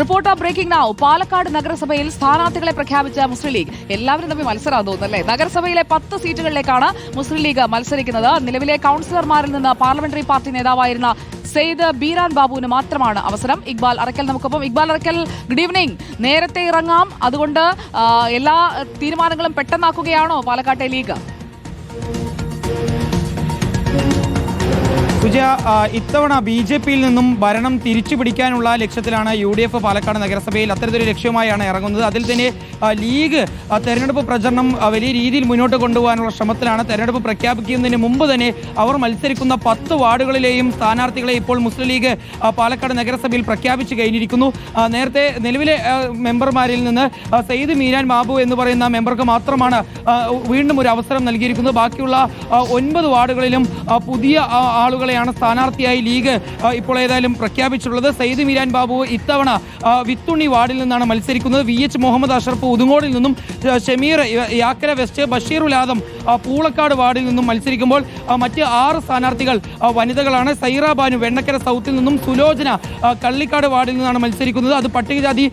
Reporter breaking നാവ് പാലക്കാട് നഗരസഭയിൽ സ്ഥാനാർത്ഥികളെ പ്രഖ്യാപിച്ച മുസ്ലിം ലീഗ്. എല്ലാവരും തമ്മിൽ മത്സരം തോന്നുന്നല്ലേ നഗരസഭയിലെ പത്ത് സീറ്റുകളിലേക്കാണ് മുസ്ലിം ലീഗ് മത്സരിക്കുന്നത്. നിലവിലെ കൌൺസിലർമാരിൽ നിന്ന് പാർലമെന്ററി പാർട്ടി നേതാവായിരുന്ന സെയ്ദ് ബീരാൻ ബാബുവിന് മാത്രമാണ് അവസരം. ഇക്ബാൽ അറക്കൽ നമുക്കൊപ്പം. ഇക്ബാൽ അറക്കൽ ഗുഡ് ഈവനിംഗ് നേരത്തെ ഇറങ്ങാം. അതുകൊണ്ട് എല്ലാ തീരുമാനങ്ങളും പെട്ടെന്നാക്കുകയാണോ പാലക്കാട്ടെ ലീഗ്? ആ, ഇത്തവണ ബി ജെ പിയിൽ നിന്നും ഭരണം തിരിച്ചു പിടിക്കാനുള്ള ലക്ഷ്യത്തിലാണ് യു ഡി എഫ് പാലക്കാട് നഗരസഭയിൽ അത്തരത്തിലൊരു ലക്ഷ്യമായാണ് ഇറങ്ങുന്നത്. അതിൽ തന്നെ ലീഗ് തെരഞ്ഞെടുപ്പ് പ്രചരണം വലിയ രീതിയിൽ മുന്നോട്ട് കൊണ്ടുപോകാനുള്ള ശ്രമത്തിലാണ് തെരഞ്ഞെടുപ്പ് പ്രഖ്യാപിക്കുന്നതിന് മുമ്പ് തന്നെ അവർ മത്സരിക്കുന്ന പത്ത് വാർഡുകളിലെയും സ്ഥാനാർത്ഥികളെ ഇപ്പോൾ മുസ്ലിം ലീഗ് പാലക്കാട് നഗരസഭയിൽ പ്രഖ്യാപിച്ചു കഴിഞ്ഞിരിക്കുന്നു. നേരത്തെ നിലവിലെ മെമ്പർമാരിൽ നിന്ന് സയ്യിദ് മീരാൻ ബാബു എന്ന് പറയുന്ന മെമ്പർക്ക് മാത്രമാണ് വീണ്ടും ഒരു അവസരം നൽകിയിരിക്കുന്നത്. ബാക്കിയുള്ള ഒൻപത് വാർഡുകളിലും പുതിയ ആ, ആളുകളെയാണ് സ്ഥാനാർത്ഥിയായി ലീഗ് ഇപ്പോൾ ഏതായാലും പ്രഖ്യാപിച്ചിട്ടുള്ളത്. സയ്യിദ് മീരാൻ ബാബു ഇത്തവണ വിത്തുണി വിത്തുണ്ണി വാർഡിൽ നിന്നാണ് മത്സരിക്കുന്നത്. വി എച്ച് മുഹമ്മദ് അഷറഫ് ഉതുങ്ങോടിൽ നിന്നും ഷമീർ യാക്കര വെസ്റ്റ് ബഷീർ ഉലാദം പൂളക്കാട് വാർഡിൽ നിന്നും മത്സരിക്കുമ്പോൾ മറ്റ് ആറ് സ്ഥാനാർത്ഥികൾ വനിതകളാണ്. സൈറ ബാനു വെണ്ണക്കര സൗത്തിൽ നിന്നും സുലോചന കള്ളിക്കാട് വാർഡിൽ നിന്നാണ് മത്സരിക്കുന്നത്. അത് പട്ടികജാതി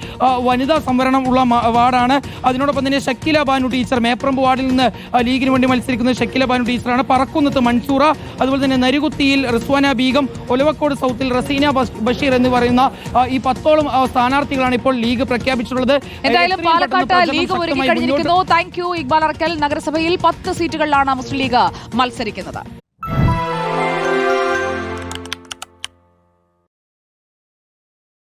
വനിതാ സംവരണം ഉള്ള വാർഡാണ്. അതിനോടൊപ്പം തന്നെ ഷക്കില ബാനു ടീച്ചർ മേപ്രമ്പ് വാർഡിൽ നിന്ന് ലീഗിന് വേണ്ടി മത്സരിക്കുന്നത് ഷക്കില ബാനു ടീച്ചറാണ്. പറക്കുന്നത്ത് മൻസൂറ അതുപോലെ തന്നെ നരുകുത്തിയിൽ റിസ്വാന ബീഗം ഒലവക്കോട് സൗത്തിൽ റസീന ബഷീർ എന്ന് പറയുന്ന ഈ പത്തോളം സ്ഥാനാർത്ഥികളാണ് ഇപ്പോൾ ലീഗ് പ്രഖ്യാപിച്ചിട്ടുള്ളത്. എന്തായാലും പാലക്കാട്ട് ലീഗ് ഒരുങ്ങി കഴിഞ്ഞിരിക്കുന്നു. Thank you Iqbal Arakkal. നഗരസഭയിൽ പത്ത് സീറ്റുകളിലാണ് മുസ്ലിം ലീഗ് മത്സരിക്കുന്നത്.